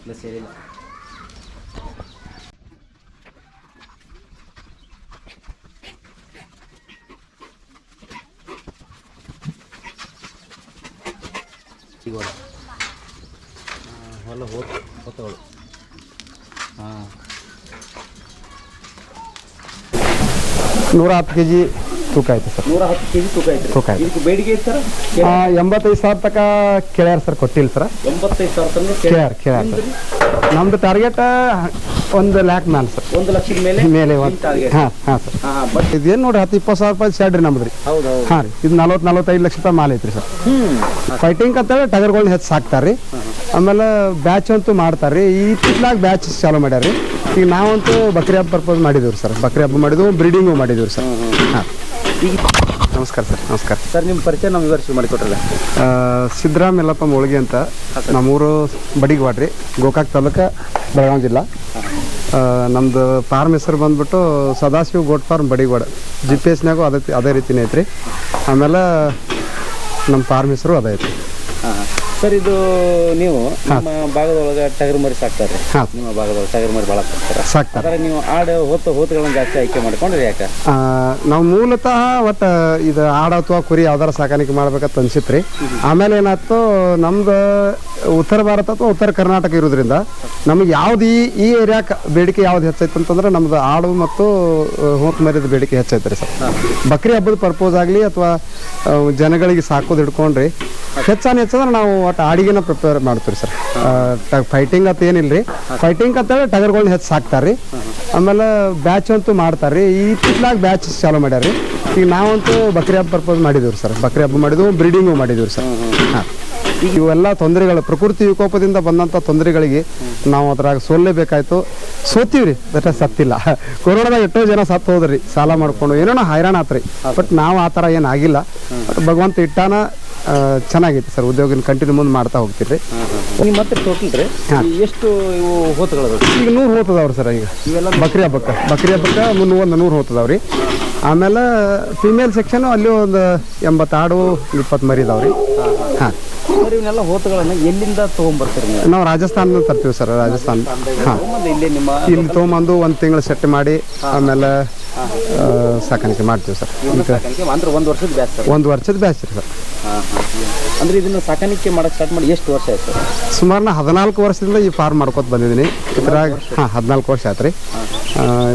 ಇಲ್ಲ ಸೇರಿಲ್ಲ ಸಿಗೋಣ ಹೊಲ ಹೋತ್ ಹೋತವಳು ಹಾಂ ನೂರ ಹತ್ತು ಕೆ ಜಿ ತೂಕ ಐತೆ ಸರ್. ನೂರ ಹತ್ತು ತೂಕ ಐತೆ. ಇದಕ್ಕೆ ಬೇಡಿಕೆ ಐತೆ ಸರ್? ಆ, ಎಂಬತ್ತೈದು ಸಾವಿರ ತನಕ ಕೇಳ್ಯಾರ ಸರ್ ಕೊಟ್ಟಿಲ್ಲ ಸರ್. ಎಂಬತ್ತೈದು ಸಾವಿರ ತನಕ ಕೇಳ್ಯಾರ. ಕೇಳ್ಯಾರ ಸರ್. ನಮ್ದು ಟಾರ್ಗೆಟ್ ಒಂದು ಲ್ಯಾಕ್ ಮ್ಯಾಲ ಸರ್. ಒಂದು ಲಕ್ಷದ ಮೇಲೆ ಒಂದು target. ಹಾಂ ಹಾಂ ಸರ್. ಹಾ ಬಟ್ ಇದೇನು ನೋಡ್ರಿ ಹತ್ತು ಇಪ್ಪತ್ತು ಸಾವಿರ ರೂಪಾಯಿ ಶೆಡ್ ರೀ ನಮ್ದು ರೀ ಹೌದು ಹೌದು. ಹಾಂ ರೀ ಇದು ನಲ್ವತ್ತು ನಲ್ವತ್ತೈದು ಲಕ್ಷ ರೂಪಾಯಿ ಮಾಲ್ ಐತ್ರಿ ಸರ್. ಹ್ಮ್. ಫೈಟಿಂಗ್ ಅಂತೇಳಿ ಟಗರ್ಗಳನ್ನ ಹೆಚ್ಚು ಸಾಕ್ತಾರೆ ರೀ ಆಮೇಲೆ ಬ್ಯಾಚ್ ಅಂತೂ ಮಾಡ್ತಾರೆ ರೀ ಈ ತಿರ್ಲಾಗ ಬ್ಯಾಚ್ ಚಾಲೂ ಮಾಡ್ಯಾರ ರೀ ಈಗ ನಾವಂತೂ ಬಕ್ರಿ ಹಬ್ಬ ಪರ್ಪೋಸ್ ಮಾಡಿದ್ದೀವಿ ಸರ್. ಬಕ್ರಿ ಹಬ್ಬ ಮಾಡಿದ್ವು ಬ್ರೀಡಿಂಗು ಮಾಡಿದ್ದೀವಿ ಸರ್. ಹಾಂ. ನಮಸ್ಕಾರ ಸರ್ ನಮಸ್ಕಾರ. ಸರ್ ನಿಮ್ಮ ಪರಿಚಯ ನಮ್ಮ ವಿವರಿಸಿ ಮಾಡಿಕೊಟ್ರಲ್ಲ. ಸಿದ್ದರಾಮ್ ಎಲ್ಲಪ್ಪ ಮೋಳ್ಗಿ ಅಂತ. ನಮ್ಮೂರು ಬಡಿಗವಾಡ್ರಿ ಗೋಕಾಕ್ ತಾಲೂಕ ಬೆಳಗಾವಿ ಜಿಲ್ಲಾ. ನಮ್ಮದು ನಮ್ದು ಫಾರ್ಮ್ ಹೆಸರು ಬಂದ್ಬಿಟ್ಟು Sadashiva goat farm Badigawada. G P ಎಸ್ನಾಗೂ ಅದೇ ಅದೇ ರೀತಿನೇ ಐತ್ರಿ. ಆಮೇಲೆ ನಮ್ಮ ಫಾರ್ಮ್ ಹೆಸರು ಅದೇ ಐತ್ರಿ. ಸರ್ ಇದು ನೀವು ನಿಮ್ಮ ಭಾಗದೊಳಗೆ ಟಗರ್ ಮರಿ ಸಾಕ್ತಾರೆ ನಿಮ್ಮ ಭಾಗದೊಳಗೆ ಟಗರ್ ಮರಿ ಭಾಳ ಸಾಕ್ತಾರೆ. ಅದರ ನೀವು ಆಡ ಹೊತ್ತು ಹೋತುಗಳನ್ನ ಜಾಸ್ತಿ ಆಯ್ಕೆ ಮಾಡ್ಕೊಂಡ್ರೆ ಯಾಕೆ? ನಾವು ಮೂಲತಃ ಒಟ್ಟು ಇದು ಆಡ ಅಥವಾ ಕುರಿ ಯಾವ್ದಾರ ಸಾಕಾಣಿಕೆ ಮಾಡ್ಬೇಕಂತ ಅನ್ಸಿತ್ರಿ. ಆಮೇಲೆ ಏನಾಯ್ತು ನಮ್ದು ಉತ್ತರ ಭಾರತ ಅಥವಾ ಉತ್ತರ ಕರ್ನಾಟಕ ಇರೋದ್ರಿಂದ ನಮ್ಗೆ ಯಾವ್ದು ಈ ಈ ಏರಿಯಾಕ್ಕೆ ಬೇಡಿಕೆ ಯಾವ್ದು ಹೆಚ್ಚೈತೆ ಅಂತಂದ್ರೆ ನಮ್ದು ಆಡು ಮತ್ತು ಹೋತ್ ಮರಿದ ಬೇಡಿಕೆ ಹೆಚ್ಚೈತ್ರಿ ಸರ್. ಬಕ್ರಿ ಹಬ್ಬದ ಪರ್ಪೋಸ್ ಆಗಲಿ ಅಥವಾ ಜನಗಳಿಗೆ ಸಾಕೋದು ಹಿಡ್ಕೊಂಡ್ರಿ. ಹೆಚ್ಚಾನ ಹೆಚ್ಚಂದ್ರೆ ನಾವು ಒಟ್ಟು ಆಡಿಗೆನ ಪ್ರಿಪೇರ್ ಮಾಡ್ತೀವಿ ಸರ್ ಫೈಟಿಂಗ್ ಅಂತ ಏನಿಲ್ಲ ರೀ ಫೈಟಿಂಗ್ ಅಂತೇಳಿ ಟಗರ್ಗಳನ್ನ ಹೆಚ್ಚು ಸಾಕ್ತಾರೆ ರೀ ಆಮೇಲೆ ಬ್ಯಾಚ್ ಅಂತೂ ಮಾಡ್ತಾರೆ ರೀ ಈ ತಿಂಗಳಾಗ ಬ್ಯಾಚ್ ಚಾಲೂ ಮಾಡ್ಯಾರ ರೀ ಈಗ ನಾವಂತೂ ಬಕ್ರಿ ಹಬ್ಬ ಪರ್ಪೋಸ್ ಮಾಡಿದ್ದೀವಿ ಸರ್ ಬಕ್ರಿ ಹಬ್ಬ ಮಾಡಿದ್ವು ಬ್ರೀಡಿಂಗು ಮಾಡಿದ್ದೀವಿ ಸರ್ ಹಾಂ. ಇವೆಲ್ಲ ತೊಂದರೆಗಳು ಪ್ರಕೃತಿ ವಿಕೋಪದಿಂದ ಬಂದಂಥ ತೊಂದರೆಗಳಿಗೆ ನಾವು ಅದ್ರಾಗ ಸೋಲ್ಲೇಬೇಕಾಯ್ತು. ಸೋತೀವಿ ರೀ ಬಟ್ ಸತ್ತಿಲ್ಲ. ಕೊರೋನಾದಾಗ ಎಷ್ಟೋ ಜನ ಸತ್ತು ಹೋದ್ರಿ ಸಾಲ ಮಾಡ್ಕೊಂಡು. ಏನೋ ಹೈರಾಣ ಆತ್ರಿ. ಬಟ್ ನಾವು ಆ ಥರ ಏನಾಗಿಲ್ಲ ಬಟ್ ಭಗವಂತ ಇಟ್ಟಾನ ಚೆನ್ನಾಗೈತಿ ಸರ್ ಉದ್ಯೋಗ ಕಂಟಿನ್ಯೂ ಮುಂದೆ ಮಾಡ್ತಾ ಹೋಗ್ತೀರಿ. ನಿಮ್ಮ ಮತ್ತೆ ಟೋಟಲ್ ರೀ ಹಾಂ. ಎಷ್ಟು ಇವು ಹೋತುಗಳು ಈಗ ನೂರು ಹೋತದವ್ರಿ ಸರ್ ಈಗ. ಬಕ್ರಿ ಹಬ್ಬಕ್ಕೆ ಬಕ್ರಿ ಹಬ್ಬಕ್ಕೆ ಮುನ್ನೂ ಒಂದು ನೂರು ಹೋತದವ್ರಿ. ಆಮೇಲೆ ಫಿಮೇಲ್ ಸೆಕ್ಷನ್ ಅಲ್ಲಿ ಒಂದು ಎಂಬತ್ತು ಆಡು ಇಪ್ಪತ್ತು ಮರಿ ಇದಾವ್ರಿ. ಹಾಂ ಸರ್ ಇವನ್ನೆಲ್ಲ ಹೋತಗಳನ್ನ ಎಲ್ಲಿಂದ ತೊಗೊಂಬರ್ತೀರಿ ನೀವು? ನಾವು ರಾಜಸ್ಥಾನದಿಂದ ತರ್ತೀವಿ ಸರ್ ರಾಜಸ್ಥಾನ. ಹಾಂ. ತೊಗೊಂಬಂದು ಇಲ್ಲೇ ನಿಮ್ಮ ಇಲ್ಲಿ ತೊಗೊಂಬಂದು ಒಂದು ತಿಂಗಳು ಸೆಟ್ ಮಾಡಿ ಆಮೇಲೆ ಸಾಕಾಣಿಕೆ ಮಾಡ್ತೀವಿ ಸರ್. ಇವನ್ನ ಸಾಕಾಣಿಕೆ ಅಂದ್ರೆ ಒಂದು ವರ್ಷದ ಸರ್. ಒಂದು ವರ್ಷದ ಬ್ಯಾಚ್ ರೀ ಸರ್. ಅಂದ್ರೆ ಇದನ್ನ ಸಾಕಾಣಿಕೆ ಮಾಡಕ್ ಸ್ಟಾರ್ಟ್ ಮಾಡಿ ಎಷ್ಟು ವರ್ಷ ಆಯ್ತು ಸರ್? ಸುಮಾರು ನಾ ಹದಿನಾಲ್ಕು ವರ್ಷದಿಂದ ಈ ಫಾರ್ಮ್ ಮಾಡ್ಕೊತ ಬಂದಿದ್ದೀನಿ. ಇದ್ರಾಗ ಹಾಂ ಹದಿನಾಲ್ಕು ವರ್ಷ ಆಯ್ತು ರೀ.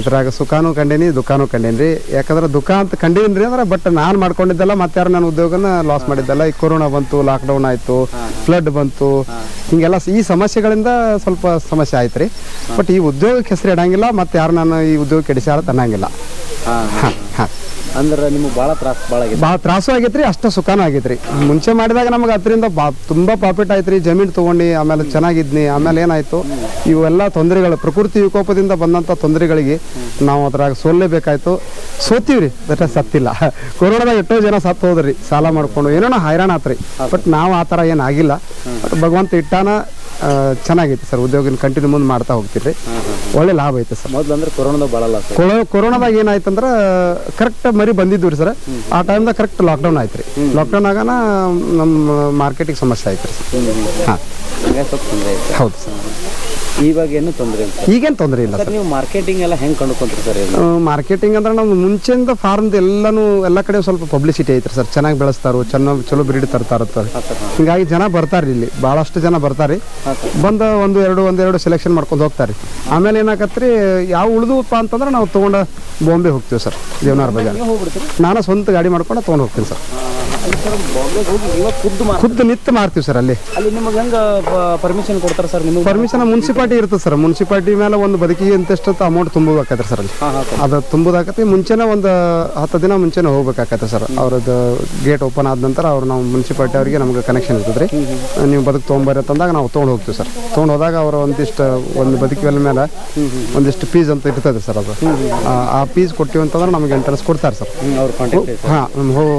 ಇದ್ರಾಗ ಸುಖಾನು ಕಂಡೀನಿ ದುಃಖಾನು ಕಂಡೀನಿ ರೀ. ಯಾಕಂದ್ರೆ ದುಃಖ ಅಂತ ಕಂಡೀನಿ ರೀ ಅಂದ್ರೆ ಬಟ್ ನಾನು ಮಾಡ್ಕೊಂಡಿದ್ದಲ್ಲ ಮತ್ತೆ ಯಾರು ನನ್ನ ಉದ್ಯೋಗನ ಲಾಸ್ ಮಾಡಿದ್ದಲ್ಲ. ಈ ಕೊರೋನಾ ಬಂತು ಲಾಕ್ಡೌನ್ ಆಯಿತು ಫ್ಲಡ್ ಬಂತು. ಹಿಂಗೆಲ್ಲ ಈ ಸಮಸ್ಯೆಗಳಿಂದ ಸ್ವಲ್ಪ ಸಮಸ್ಯೆ ಆಯ್ತು ರೀ. ಬಟ್ ಈ ಉದ್ಯೋಗಕ್ಕೆ ಹೆಸರು ಇಡಂಗಿಲ್ಲ ಮತ್ತೆ ಯಾರು ನಾನು ಈ ಉದ್ಯೋಗ ಕೆಡಿಸ್ಯಾರ ಅನ್ನಂಗಿಲ್ಲ. ಹಾಂ. ಹಾಂ ಅಂದ್ರೆ ನಿಮ್ಗೆ ಭಾಳ ತ್ರಾಸ ಭಾಳ ಆಗಿದೆ ಭಾಳ ತ್ರಾಸು ಆಗೈತ್ರಿ ಅಷ್ಟು ಸುಖನೂ ಆಗೈತ್ರಿ. ಮುಂಚೆ ಮಾಡಿದಾಗ ನಮ್ಗೆ ಅದರಿಂದ ಬಾ ತುಂಬ ಪ್ರಾಫಿಟ್ ಆಯ್ತು ರೀ ಜಮೀನು ತೊಗೊಂಡು ಆಮೇಲೆ ಚೆನ್ನಾಗಿದ್ನಿ ಆಮೇಲೆ ಏನಾಯ್ತು? ಇವೆಲ್ಲ ತೊಂದರೆಗಳು ಪ್ರಕೃತಿ ವಿಕೋಪದಿಂದ ಬಂದಂಥ ತೊಂದರೆಗಳಿಗೆ ನಾವು ಅದ್ರಾಗ ಸೋಲ್ಲೇಬೇಕಾಯ್ತು. ಸೋತೀವಿ ರೀ ಬಟ್ ಸತ್ತಿಲ್ಲ. ಕೊರೋನಾದಾಗ ಎಷ್ಟೋ ಜನ ಸತ್ತು ಹೋದ್ರಿ ಸಾಲ ಮಾಡ್ಕೊಂಡು. ಏನೋ ಹೈರಾಣ ಆತ್ರಿ ಬಟ್ ನಾವು ಆ ಥರ ಏನಾಗಿಲ್ಲ ಆಗಿಲ್ಲ. ಬಟ್ ಭಗವಂತ ಇಟ್ಟಾನ ಚೆನ್ನಾಗೈತಿ ಸರ್. ಉದ್ಯೋಗ ಕಂಟಿನ್ಯೂ ಮುಂದೆ ಮಾಡ್ತಾ ಹೋಗ್ತೀರಿ. ಒಳ್ಳೆ ಲಾಭ ಐತೆ ಸರ್. ಮೊದ್ಲು ಅಂದ್ರೆ ಕೊರೋನಾದ ಭಾಳ ಲಾಸ್ ಕೊರೋ ಕೊರೋನಾದಾಗ ಏನಾಯ್ತಂದ್ರೆ ಕರೆಕ್ಟ್ ಮರಿ ಬಂದಿದ್ವಿ ರೀ ಸರ್ ಆ ಟೈಮ್ದಾಗ ಕರೆಕ್ಟ್ ಲಾಕ್ಡೌನ್ ಆಯ್ತು ರೀ ಲಾಕ್ಡೌನ್ ಆಗಾನ ನಮ್ಮ ಮಾರ್ಕೆಟಿಗೆ ಸಮಸ್ಯೆ ಆಯ್ತು ರೀ ಸರ್ ಹಾಂ. ಹೌದು ಸರ್. ಇವಾಗ ಏನು ತೊಂದರೆ ಇಲ್ಲ. ಈಗೇನು ತೊಂದರೆ ಇಲ್ಲ ಸರ್ ನೀವು ಮಾರ್ಕೆಟಿಂಗ್ ಎಲ್ಲ ಹೆಂಗೆ ಕಂಡುಕೊಂತೀರಿ ಸರ್ ಮಾರ್ಕೆಟಿಂಗ್ ಅಂದ್ರೆ ನಾವು ಮುಂಚೆಯಿಂದ ಫಾರ್ಮ್ದು ಎಲ್ಲನೂ ಎಲ್ಲ ಕಡೆ ಸ್ವಲ್ಪ ಪಬ್ಲಿಸಿಟಿ ಐತ್ರಿ ಸರ್. ಚೆನ್ನಾಗಿ ಬೆಳೆಸ್ತಾರೆ ಚೆನ್ನಾಗಿ ಚಲೋ ಬ್ರೀಡ್ ತರ್ತಾರ ಹಿಂಗಾಗಿ ಜನ ಬರ್ತಾರೆ ಇಲ್ಲಿ. ಭಾಳಷ್ಟು ಜನ ಬರ್ತಾರೆ. ಬಂದು ಒಂದು ಎರಡು ಒಂದೆರಡು ಸೆಲೆಕ್ಷನ್ ಮಾಡ್ಕೊಂಡು ಹೋಗ್ತಾರೆ. ಆಮೇಲೆ ಏನಾಗತ್ತೆ ರೀ ಯಾವ ಉಳಿದುಪ್ಪ ಅಂತಂದ್ರೆ ನಾವು ತೊಗೊಂಡ ಬಾಂಬೆ ಹೋಗ್ತೀವಿ ಸರ್. ದೇವನಾರ್ ಬಜಾರ್. ನೀವು ಹೋಗ್ಬಿಡ್ತೀರಿ. ನಾನು ಸ್ವಂತ ಗಾಡಿ ಮಾಡ್ಕೊಂಡು ತೊಗೊಂಡು ಹೋಗ್ತೀನಿ ಸರ್. ಖುದ್ದು ನಿತ್ಯ ಮಾರ್ತೀವಿ ಸರ್ ಅಲ್ಲಿ. ಅಲ್ಲಿ ನಿಮಗೆ ಹೆಂಗೆ ಪರ್ಮಿಷನ್ ಕೊಡ್ತಾರೆ ಸರ್ ನಿಮಗೆ? ಪರ್ಮಿಷನ್ ಮುನ್ಸಿಪಾಲ್ಟಿ ಇರ್ತದೆ ಸರ್. ಮುನ್ಸಿಪಾಲ್ಟಿ ಮೇಲೆ ಒಂದು ಬದುಕಿಗೆ ಇಂತಿಷ್ಟು ಅಮೌಂಟ್ ತುಂಬಬೇಕಾಕೈತೆ ಸರ್ ಅಲ್ಲಿ. ಅದು ತುಂಬುದಾಕತಿ ಮುಂಚೆನೇ ಒಂದು ಹತ್ತು ದಿನ ಮುಂಚೆನೇ ಹೋಗ್ಬೇಕಾಗತ್ತೆ ಸರ್. ಅವ್ರದ್ದು ಗೇಟ್ ಓಪನ್ ಆದ ನಂತರ ಅವ್ರು ನಾವು ಮುನ್ಸಿಪಾಲ್ಟಿ ಅವರಿಗೆ ನಮ್ಗೆ ಕನೆಕ್ಷನ್ ಇರ್ತದೆ ರೀ. ನೀವು ಬದುಕು ತೊಗೊಂಬರ್ರಿ ಅಂತಂದಾಗ ನಾವು ತೊಗೊಂಡು ಹೋಗ್ತೀವಿ ಸರ್. ತೊಗೊಂಡು ಹೋದಾಗ ಅವರು ಒಂದಿಷ್ಟು ಒಂದು ಬದುಕಿ ಮೇಲೆ ಒಂದಿಷ್ಟು ಫೀಸ್ ಅಂತ ಇರ್ತದೆ ಸರ್ ಅದು. ಆ- ಫೀಸ್ ಕೊಟ್ಟಿವಿ ಅಂತಂದ್ರೆ ನಮ್ಗೆ ಎಂಟ್ರೆನ್ಸ್ ಕೊಡ್ತಾರೆ ಸರ್. ಹಾಂ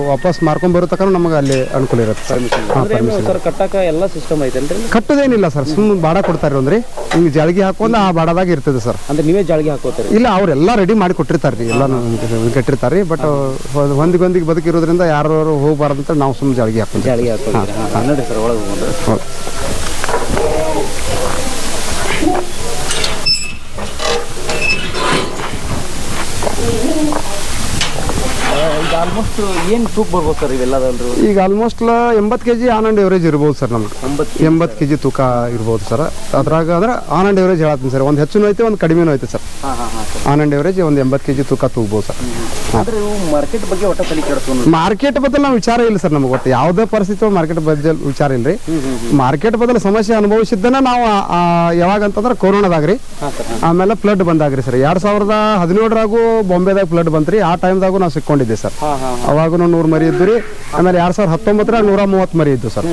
ವಾಪಸ್ ಮಾರ್ಕೊಂಡ್ ತನಕ ನಮಗೆ ಅಲ್ಲಿ ಅನುಕೂಲ ಇರುತ್ತೆ. ಸರ್ ಸರ್ ಕಟ್ಟಾಕ ಎಲ್ಲ ಸಿಸ್ಟಮ್ ಐತೇನ್ರಿ ಕಟ್ಟೋದೇನಿಲ್ಲ ಸರ್ ಸುಮ್ಮನೆ ಬಾಡ ಕೊಡ್ತಾರೆ ಅಂದ್ರೆ ನೀವು ಜಾಳಿಗೆ ಹಾಕೊಂಡು ಆ ಬಾಡದಾಗ ಇರ್ತದೆ ಸರ್. ಅಂದ್ರೆ ನೀವೇ ಜಾಳಿಗೆ ಹಾಕೋತಾರೆ? ಇಲ್ಲ ಅವರೆಲ್ಲ ರೆಡಿ ಮಾಡಿ ಕೊಟ್ಟಿರ್ತಾರೆ ರೀ ಎಲ್ಲ ಕಟ್ಟಿರ್ತಾರೆ ರೀ ಬಟ್ ಹೊಂದಿಗೊಂದಿಗೆ ಬದುಕಿರೋದ್ರಿಂದ ಯಾರು ಹೋಗಬಾರ್ದು ಅಂತ ನಾವು ಸುಮ್ಮನೆ ಜಾಳಿಗೆ ಹಾಕೊಂಡು ಜಾಳಿಗೆ ಹಾಕೋತೀರಿ ಹಾಂ ನೋಡಿ ಸರ್ ಒಳಗೆ ಈಗ ಆಲ್ಮೋಸ್ಟ್ ಏನು ತೂಕ ಬರ್ಬೋದು ಸರ್ ಇವೆಲ್ಲದಲ್ರಿ? ಈಗ ಆಲ್ಮೋಸ್ಟ್ ಎಂಬತ್ತು K G on and average ಇರ್ಬೋದು ಸರ್ ನಮ್ಗೆ ಎಂಬತ್ತು ಎಂಬತ್ತು ಕೆ ಜಿ ತೂಕ ಇರ್ಬೋದು ಸರ್ ಅದ್ರಾಗ ಅಂದ್ರೆ ಆನ್ ಆ್ಯಂಡ್ ಎವರೇಜ್ ಹೇಳತ್ತೀನಿ ಸರ್ ಒಂದು ಹೆಚ್ಚು ಐತೆ ಒಂದು ಕಡಿಮೆನೂ ಐತೆ ಸರ್ ಆನ್ ಆ್ಯಂಡ್ ಎವರೇಜ್ ಒಂದು ಎಂಬತ್ತು ಕೆ ಜಿ ತೂಕ ತೂಗ್ಬೋದು ಸರ್ ಆದರೆ ಮಾರ್ಕೆಟ್ ಬಗ್ಗೆ ಒಟ್ಟ ತಲೆ ಕೆಡಿಸ್ಕೊಂಡು ಮಾರ್ಕೆಟ್ ಬದಲು ನಾವು ವಿಚಾರ ಇಲ್ಲ ಸರ್ ನಮ್ಗೆ ಒಟ್ಟು. ಯಾವುದೇ ಪರಿಸ್ಥಿತಿ ಮಾರ್ಕೆಟ್ ಬದಲು ವಿಚಾರ ಇಲ್ಲ ರೀ ಮಾರ್ಕೆಟ್ ಬದಲು ಸಮಸ್ಯೆ ಅನುಭವಿಸಿದ್ದನ್ನ ನಾವು ಯಾವಾಗ ಅಂತಂದ್ರೆ ಕೊರೋನಾದಾಗ ರೀ ಆಮೇಲೆ ಫ್ಲಡ್ ಬಂದಾಗ್ರಿ ಸರ್ ಎರಡ್ ಸಾವಿರದ ಹದಿನೇಳರಾಗೂ ಬಾಂಬೆದಾಗ ಫ್ಲಡ್ ಬಂತ್ರಿ. ಆ ಟೈಮ್ದಾಗೂ ನಾವು ಸಿಕ್ಕೊಂಡಿದ್ದೆ ಸರ್ ಅವಾಗೂ ನೂರು ಮರಿ ಇದ್ದು ರೀ. ಆಮೇಲೆ ಎರಡ್ ಸಾವಿರದ ಹತ್ತೊಂಬತ್ತರ ನೂರ ಮೂವತ್ತು ಮರಿ ಇದ್ದು ಸರ್.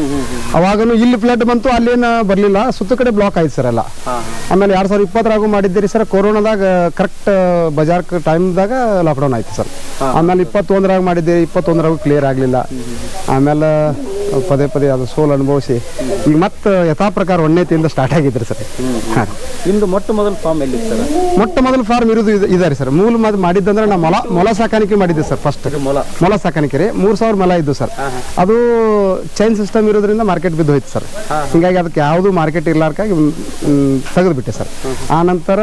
ಅವಾಗನು ಇಲ್ಲಿ ಫ್ಲಡ್ ಬಂತು ಅಲ್ಲೇನ ಬರಲಿಲ್ಲ. ಸುತ್ತ ಕಡೆ ಬ್ಲಾಕ್ ಆಯ್ತು ಸರ್ ಎಲ್ಲ. ಆಮೇಲೆ ಎರಡ್ ಸಾವಿರದ ಇಪ್ಪತ್ತರಾಗೂ ಮಾಡಿದ್ದೀರಿ ಸರ್. ಕೊರೋನಾದಾಗ ಕರೆಕ್ಟ್ ಬಜಾರ್ ಟೈಮ್ದಾಗ ಲಾಕ್ಡೌನ್ ಆಯ್ತು ಸರ್. ಆಮೇಲೆ ಇಪ್ಪತ್ತೊಂದರಾಗ ಮಾಡಿದ್ದೀರಿ ಇಪ್ಪತ್ತೊಂದರಾಗೂ ಕ್ಲಿಯರ್ ಆಗಲಿಲ್ಲ. ಆಮೇಲೆ ಪದೇ ಪದೇ ಅದು ಸೋಲ್ ಅನುಭವಿಸಿ. ಈಗ ಮತ್ತೆ ಯಥಾ ಪ್ರಕಾರ ಒಣ್ಣೆತಿಯಿಂದ ಸ್ಟಾರ್ಟ್ ಆಗಿದ್ರಿ ಸರ್. ಹಾಂ. ನಿಮ್ದು ಮೊಟ್ಟ ಮೊದಲ ಫಾರ್ಮ್ ಎಲ್ಲಿ ಸರ್? ಮೊಟ್ಟ ಮೊದಲು ಫಾರ್ಮ್ ಇರೋದು ಇದೆ- ರೀ ಸರ್. ಮೂಲ ಮಾಡಿದ್ದಂದ್ರೆ ನಾವು ಮೊಲ ಮೊಲ ಸಾಕಾಣಿಕೆ ಮಾಡಿದ್ದೆ ಸರ್ ಫಸ್ಟ್ ಮೊಲ. ಸಾಕಾಣಿಕೆ ರೀ ಮೂರು ಸಾವಿರ ಮೊಲ ಇದ್ದು ಸರ್. ಅದು ಚೈನ್ ಸಿಸ್ಟಮ್ ಇರೋದ್ರಿಂದ ಮಾರ್ಕೆಟ್ ಬಿದ್ದು ಹೋಯ್ತು ಸರ್. ಹಿಂಗಾಗಿ ಅದಕ್ಕೆ ಯಾವುದು ಮಾರ್ಕೆಟ್ ಇರ್ಲಾರ್ಕಾಗಿ ತೆಗೆದು ಬಿಟ್ಟೆ ಸರ್. ಆ ನಂತರ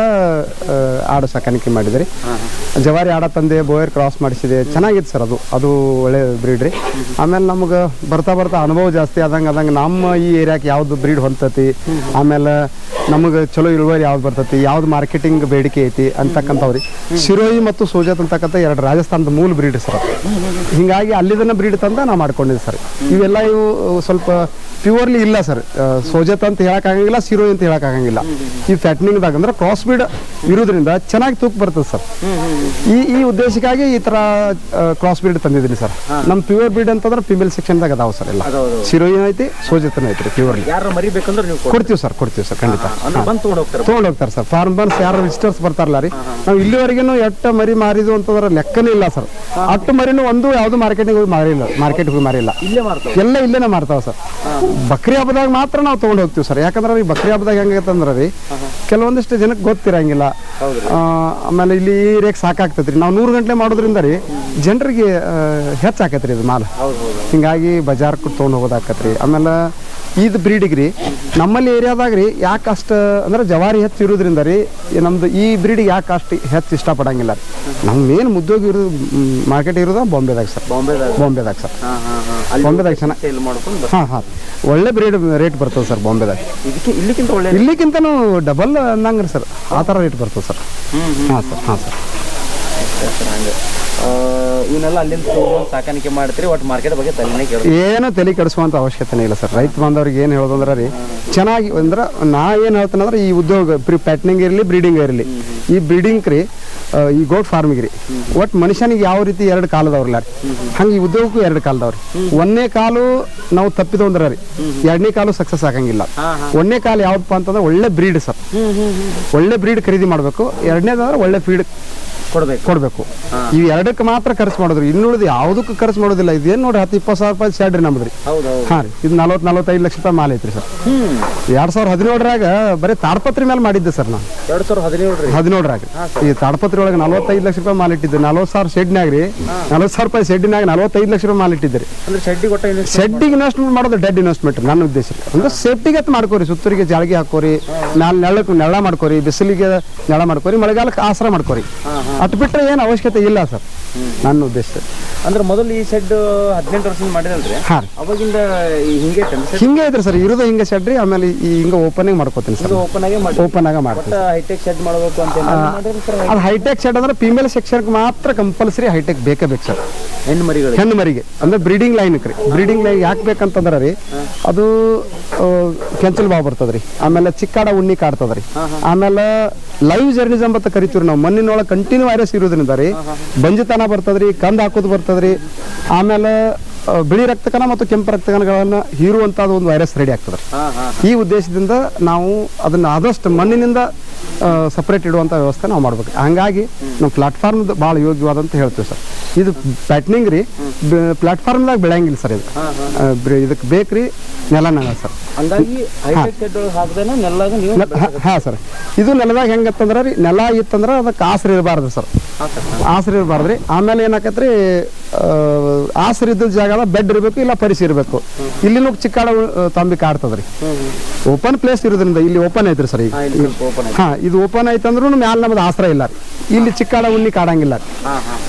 ಆಡು ಸಾಕಾಣಿಕೆ ಮಾಡಿದ್ರಿ. ಜವಾರಿ ಆಡ ತಂದೆ ಬೋಯರ್ ಕ್ರಾಸ್ ಮಾಡಿಸಿದೆ. ಚೆನ್ನಾಗಿತ್ತು ಸರ್ ಅದು. ಅದು ಒಳ್ಳೆ ಬ್ರೀಡ್ ರೀ. ಆಮೇಲೆ ನಮ್ಗೆ ಬರ್ತಾ ಬರ್ತಾ ಅನುಭವ ಜಾಸ್ತಿ ಆದಂಗೆ ಆದಂಗೆ ನಮ್ಮ ಈ ಏರಿಯಾಕ್ಕೆ ಯಾವ್ದು ಬ್ರೀಡ್ ಹೊಂತತಿ. ಆಮೇಲೆ ನಮಗೆ ಚಲೋ ಇಳುವರಿ ಯಾವ್ದು ಬರ್ತತಿ ಯಾವ್ದು ಮಾರ್ಕೆಟಿಂಗ್ ಬೇಡಿಕೆ ಐತಿ ಅಂತಕ್ಕಂಥವ್ರಿ. ಶಿರೋಯಿ ಮತ್ತು ಸೋಜಾತ್ ಅಂತಕ್ಕಂಥ ಎರಡು ರಾಜಸ್ಥಾನದ ಮೂಲ ಬ್ರೀಡ್ ಸರ್ ಅದು. ಹಿಂಗಾಗಿ ಅಲ್ಲಿದನ್ನ ಬ್ರೀಡ್ ತಂದ ನಾ ಮಾಡ್ಕೊಂಡಿದ್ದೆ ಸರ್. ಇವೆಲ್ಲ ಇವು ಸ್ವಲ್ಪ ಪ್ಯೂರ್ಲಿ ಇಲ್ಲ ಸರ್. ಸೋಜತ್ ಅಂತ ಹೇಳಕ್ಕಾಗಂಗಿಲ್ಲ ಸಿರೋ ಅಂತ ಹೇಳಕ್ಕಾಗಂಗಿಲ್ಲ ಈ ಫ್ಯಾಟ್ನಿಂಗ್ದಾಗ ಅಂದ್ರೆ ಕ್ರಾಸ್ ಬ್ರೀಡ್ ಇರೋದ್ರಿಂದ ಚೆನ್ನಾಗಿ ತೂಕ ಬರ್ತದೆ ಸರ್. ಈ ಈ ಉದ್ದೇಶಕ್ಕಾಗಿ ಈ ತರ ಕ್ರಾಸ್ ಬ್ರೀಡ್ ತಂದಿದ್ದೀನಿ ಸರ್. ನಮ್ಮ ಪ್ಯೂರ್ ಬ್ರೀಡ್ ಅಂತಂದ್ರೆ ಫಿಮೇಲ್ ಸೆಕ್ಷನ್ದಾಗ ಅದಾವ ಸರ್ ಎಲ್ಲ. ಸಿರೋ ಏನೈತಿ ಐತಿ ಸೋಜತನ ಐತಿ ಪ್ಯೂರ್ಲಿ ಕೊಡ್ತೀವಿ ಸರ್ ಕೊಡ್ತೀವಿ ಸರ್ ಖಂಡಿತ. ತೊಗೊಂಡು ಹೋಗ್ತಾರೆ. ಸರ್. ಫಾರ್ಮ್ ಬನ್ಸ್ ಯಾರು ವಿಸಿಟರ್ಸ್ ಬರ್ತಾರಲ್ಲ ರೀ. ನಾವು ಇಲ್ಲಿವರೆಗೂ ಎಟ್ಟ ಮರಿ ಮಾರಿದು ಅಂತಂದ್ರೆ ಲೆಕ್ಕನೇ ಇಲ್ಲ ಸರ್. ಅಟ್ಟು ಮರಿನೂ ಒಂದು ಯಾವುದು ಮಾರ್ಕೆಟಿಗೆ ಹೋಗಿ ಮಾರಿಲ್ಲ ಮಾರ್ಕೆಟ್ ಹೋಗಿ ಮಾರಿಲ್ಲ. ಇಲ್ಲೇ ಮಾರ್ತಾವೆ? ಎಲ್ಲ ಇಲ್ಲೇನೆ ಮಾರ್ತಾವೆ ಸರ್. ಬಕ್ರಿ ಹಬ್ಬದಾಗ ಮಾತ್ರ ನಾವು ತೊಗೊಂಡು ಹೋಗ್ತೀವಿ ಸರ್. ಯಾಕಂದ್ರೆ ಈ ಬಕ್ರಿ ಹಬ್ಬದಾಗ ಹೆಂಗೈತಂದ್ರೆ ರೀ ಕೆಲವೊಂದಿಷ್ಟು ಜನಕ್ಕೆ ಗೊತ್ತಿರಂಗಿಲ್ಲ. ಆಮೇಲೆ ಇಲ್ಲಿ ಈ ರೇಕ್ ಸಾಕಾಗ್ತೈತೆ ರೀ. ನಾವು ನೂರು ಗಂಟೆ ಮಾಡೋದ್ರಿಂದ ರೀ ಜನರಿಗೆ ಹೆಚ್ಚಾಕತ್ರಿ ಇದು ಮಾಲ್. ಹಿಂಗಾಗಿ ಬಜಾರ್ಕ್ಕೆ ತೊಗೊಂಡು ಹೋಗೋದಾಕತ್ರಿ. ಆಮೇಲೆ ಇದು ಬ್ರೀಡಿಗೆ ರೀ. ನಮ್ಮಲ್ಲಿ ಏರಿಯಾದಾಗ ರೀ ಯಾಕೆ ಅಷ್ಟು ಅಂದ್ರೆ ಜವಾರಿ ಹೆಚ್ಚು ಇರೋದ್ರಿಂದ ರೀ ನಮ್ದು ಈ ಬ್ರೀಡಿಗೆ ಯಾಕೆ ಅಷ್ಟು ಹೆಚ್ಚು ಇಷ್ಟಪಡಂಗಿಲ್ಲ ನಮ್ಮ ಮೇನ್ ಮುದ್ದೋಗಿ ಇರೋದು ಮಾರ್ಕೆಟ್ ಇರೋದು ಬಾಂಬೆದಾಗ ಸರ್. ಬಾಂಬೆದಾಗ ಸರ್. ಬಾಂಬೆದಾಗ ಚೆನ್ನಾಗಿ ಹಾಂ ಹಾಂ. ಒಳ್ಳೆ ಬ್ರೀಡ್ ರೇಟ್ ಬರ್ತದೆ ಸರ್ ಬಾಂಬೆದಾಗ ಇಲ್ಲಿಕ್ಕಿಂತ ಒಳ್ಳೆ ಇಲ್ಲಿಕ್ಕಿಂತನೂ ಡಬಲ್ ಅಂದಂಗ್ರಿ ಸರ್. ಆ ಥರ ರೇಟ್ ಬರ್ತದೆ ಸರ್. ಹಾಂ ಸರ್. ಹಾಂ ಸರ್. ಇವನ್ನೆಲ್ಲ ಅಲ್ಲಿಂದ ತೊಗೊಂಡು ಸಾಕಾಣಿಕೆ ಮಾಡ್ತೀರಿ ಒಟ್ಟು ಮಾರ್ಕೆಟ್ ಬಗ್ಗೆ ತಲೆನೇ ಕೇಳಿ ಏನು ತಲೆ ಕೆಡಿಸುವಂತ ಅವಶ್ಯಕತೆ ಇಲ್ಲ ಸರ್. ರೈತ ಬಂದವ್ರಿಗೆ ಏನು ಹೇಳೋದಂದ್ರೆ ರೀ ಚೆನ್ನಾಗಿ ಅಂದ್ರೆ ನಾ ಏನು ಹೇಳ್ತೇನೆ ಅಂದ್ರೆ ಈ ಉದ್ಯೋಗ ಪ್ರಿ ಪ್ಯಾಟ್ನಿಂಗ್ ಇರಲಿ ಬ್ರೀಡಿಂಗ್ ಇರಲಿ. ಈ ಬ್ರೀಡಿಂಗ್ ರೀ ಈ ಗೋಟ್ ಫಾರ್ಮಿಗೆ ರೀ. ಒಟ್ಟು ಮನುಷ್ಯನಿಗೆ ಯಾವ ರೀತಿ ಎರಡು ಕಾಲದವ್ರಲ್ಲ ರೀ. ಹಂಗೆ ಈ ಉದ್ಯೋಗಕ್ಕೂ ಎರಡು ಕಾಲದವ್ರಿ ಒಂದನೇ ಕಾಲು ನಾವು ತಪ್ಪಿದ ಅಂದ್ರೆ ರೀ ಎರಡನೇ ಕಾಲು ಸಕ್ಸಸ್ ಆಗಂಗಿಲ್ಲ. ಒಂದನೇ ಕಾಲು ಯಾವ್ದಪ್ಪ ಅಂತಂದ್ರೆ ಒಳ್ಳೆ ಬ್ರೀಡ್ ಸರ್. ಒಳ್ಳೆ ಬ್ರೀಡ್ ಖರೀದಿ ಮಾಡಬೇಕು. ಎರಡನೇದಂದ್ರೆ ಒಳ್ಳೆ ಫೀಡ್ ಕೊಡ್ಬೇಕು. ಕೊಡಬೇಕು. ಈ ಎರಡಕ್ಕೆ ಮಾತ್ರ ಖರ್ಚು ಮಾಡೋದ್ರಿ. ಇನ್ನುಳಿದು ಯಾವುದಕ್ಕೂ ಖರ್ಚು ಮಾಡೋದಿಲ್ಲ. ಇದೇನು ನೋಡಿ ಹತ್ತು ಇಪ್ಪತ್ತು ಸಾವಿರ ರೂಪಾಯಿ ಸ್ಯಾಡ್ರಿ ನಮ್ದ್ರಿ. ನಮ್ದು ರೀ ಹಾಂ ರೀ. ಇದು ನಲ್ವತ್ತು ನಲ್ವತ್ತೈದು ಲಕ್ಷ ರೂಪಾಯಿ ಮಾಲ್ ಐತ್ರಿ ಸರ್. ಎರಡ್ ಸಾವಿರದ ಹದಿನೇಳರಾಗ ಬರೀ ತಾಡ್ಪತ್ರಿ ಮೇಲೆ ಮಾಡಿದ್ದೆ ಸರ್ ನಾನು. ಎರಡು ಸಾವಿರ ಹದಿನೇಳು ಹದಿನೇಳರಾಗ. ಈ ತಾಡ್ಪತ್ರಿ ಒಳಗೆ ನಲ್ವತ್ತೈದು ಲಕ್ಷ ರೂಪಾಯಿ ಮಾಲ್ ಇಟ್ಟಿದ್ದೆ. ನಲ್ವತ್ತು ಸಾವಿರ ಶೆಡ್ನಾಗ ರೀ. ನಲ್ವತ್ತು ಸಾವಿರ ರೂಪಾಯಿ ಶೆಡ್ನಾಗ ನಲ್ವತ್ತೈದು ಲಕ್ಷ ರೂಪಾಯಿ ಮಾಲ್ ಇಟ್ಟಿದ್ದೆ ರೀ. ಅಂದ್ರೆ ಶೆಡ್ಡಿ ಕೊಟ್ಟ ಶೆಡ್ಡಿಗೆ ಇನ್ವೆಸ್ಟ್ಮೆಂಟ್ ಮಾಡೋದು ಡೆಡ್ ಇನ್ವೆಸ್ಟ್ಮೆಂಟ್ ನನ್ನ ಉದ್ದೇಶ ರೀ. ಅಂದ್ರೆ ಸೇಫ್ಟಿಗೆ ಅಂತ ಮಾಡ್ಕೋರಿ ಸುತ್ತೂರಿಗೆ ಜಾಳಿಗೆ ಹಾಕೋರಿ ನಾಲ್ ನೆಳ್ಳಕ್ಕೆ ನೆಳ ಮಾಡ್ಕೋರಿ ಬಿಸಿಲಿಗೆ ನೆಳ ಮಾಡ್ಕೋರಿ ಮಳೆಗಾಲಕ್ಕೆ ಆಸರ ಮಾಡ್ಕೋರಿ. ಅಟ್ ಬಿಟ್ಟರೆ ಏನು ಅವಶ್ಯಕತೆ ಇಲ್ಲ ಸರ್. ನನ್ನ ಉದ್ದೇಶ. ಅಂದ್ರೆ ಮೊದಲು ಈ ಶೆಡ್ ಹದಿನೆಂಟು ವರ್ಷದಿಂದ ಮಾಡಿರಲ್ರಿ? ಹಾಂ ಅವಾಗಿಂದ ಹಿಂಗೆ ಹಿಂಗೆ ಐತ್ರಿ ಸರ್ ಇರೋದು ಹಿಂಗೆ ಶೆಡ್ ರೀ ಆಮೇಲೆ ಈ ಹಿಂಗೆ ಓಪನಿಂಗ್ ಮಾಡ್ಕೋತೀನಿ ಸರ್. ಓಪನ್ ಆಗಿ ಮಾಡಿ ಓಪನ್ ಆಗಿ ಮಾಡ್ತೀನಿ ಹೈಟೆಕ್ ಶೆಡ್ ಮಾಡಬೇಕು ಅಂತ ಅದು? ಹೈಟೆಕ್ ಶೆಡ್ ಅಂದ್ರೆ ಫೀಮೇಲ್ ಸೆಕ್ಷನ್ಗೆ ಮಾತ್ರ ಕಂಪಲ್ಸರಿ ಹೈಟೆಕ್ ಬೇಕೇ ಬೇಕು ಸರ್. ಹೆಣ್ಣು ಮರಿಗಳು ಹೆಣ್ಣು ಮರಿಗೆ. ಅಂದ್ರೆ ಬ್ರೀಡಿಂಗ್ ಲೈನ್ ರೀ. ಬ್ರೀಡಿಂಗ್ ಲೈನ್ ಯಾಕೆ ಬೇಕಂತಂದ್ರೆ ರೀ ಅದು ಕೆಂಚಲ್ ಬಾವು ಬರ್ತದ್ರಿ. ಆಮೇಲೆ ಚಿಕ್ಕಾಡ ಉಣ್ಣಿ ಕಾಡ್ತದ್ರಿ. ಆಮೇಲೆ ಲೈವ್ ಜರ್ನಿಸಮ್ ಅಂತ ಕರಿತೀವಿ ನಾವು. ಮಣ್ಣಿನೊಳಗೆ ಕಂಟಿನ್ಯೂ ವೈರಸ್ ಇರೋದ್ರಿಂದ ರೀ. ಬಂಜಿತನ ಬರ್ತದ್ರಿ ಕಂದ ಹಾಕೋದು ಬರ್ತದ್ರಿ. ಆಮೇಲೆ ಬಿಳಿ ರಕ್ತಕಣ ಮತ್ತು ಕೆಂಪು ರಕ್ತಕಣಗಳನ್ನು ಹೀರುವಂತಹ ಒಂದು ವೈರಸ್ ರೆಡಿ ಆಗ್ತದ್ರಿ. ಈ ಉದ್ದೇಶದಿಂದ ನಾವು ಅದನ್ನ ಆದಷ್ಟು ಮಣ್ಣಿನಿಂದ ಸಪ್ರೇಟ್ ಇಡುವಂಥ ವ್ಯವಸ್ಥೆ ನಾವು ಮಾಡ್ಬೇಕು. ಹಂಗಾಗಿ ನಮ್ಮ ಪ್ಲಾಟ್ಫಾರ್ಮ್ದು ಭಾಳ ಯೋಗ್ಯವಾದಂತ ಹೇಳ್ತೀವಿ ಸರ್. ಇದು ಪ್ಯಾಟ್ನಿಂಗ್ ರೀ ಪ್ಲಾಟ್ಫಾರ್ಮ್ದಾಗ ಬೆಳೆಯಂಗಿಲ್ಲ ಸರ್ ಇದು. ಇದಕ್ಕೆ ಬೇಕ್ರಿ ನೆಲ ನೆಲ ಸರ್ ಹಾಂ ಸರ್. ಇದು ನೆಲದಾಗ ಹೆಂಗತ್ತಂದ್ರೆ ರೀ ನೆಲ ಇತ್ತಂದ್ರೆ ಅದಕ್ಕೆ ಆಸರಿ ಇರಬಾರ್ದು ಸರ್. ಆಸರಿ ಸರ್ ಆಸರು ಇರಬಾರ್ದು ರೀ. ಆಮೇಲೆ ಏನಾಕತ್ರಿ ಆಸರಿ ಇದ್ದ ಜಾಗದ ಬೆಡ್ ಇರಬೇಕು ಇಲ್ಲ ಪರಿಸಿ ಇರಬೇಕು. ಇಲ್ಲಿನೂ ಚಿಕ್ಕಾಡ ತಂಬಿ ಕಾಡ್ತದ್ರಿ. ಓಪನ್ ಪ್ಲೇಸ್ ಇರೋದ್ರಿಂದ ಇಲ್ಲಿ ಓಪನ್ ಐತ್ರಿ ಸರ್ ಈಗ. ಹಾಂ ಇದು ಓಪನ್ ಐತಂದ್ರೂ ಮ್ಯಾಲ ನಮ್ದು ಆಸರ ಇಲ್ಲ ರೀ. ಇಲ್ಲಿ ಚಿಕ್ಕಾಡ ಉಣ್ಣಿ ಕಾಡಂಗಿಲ್ಲ ರೀ.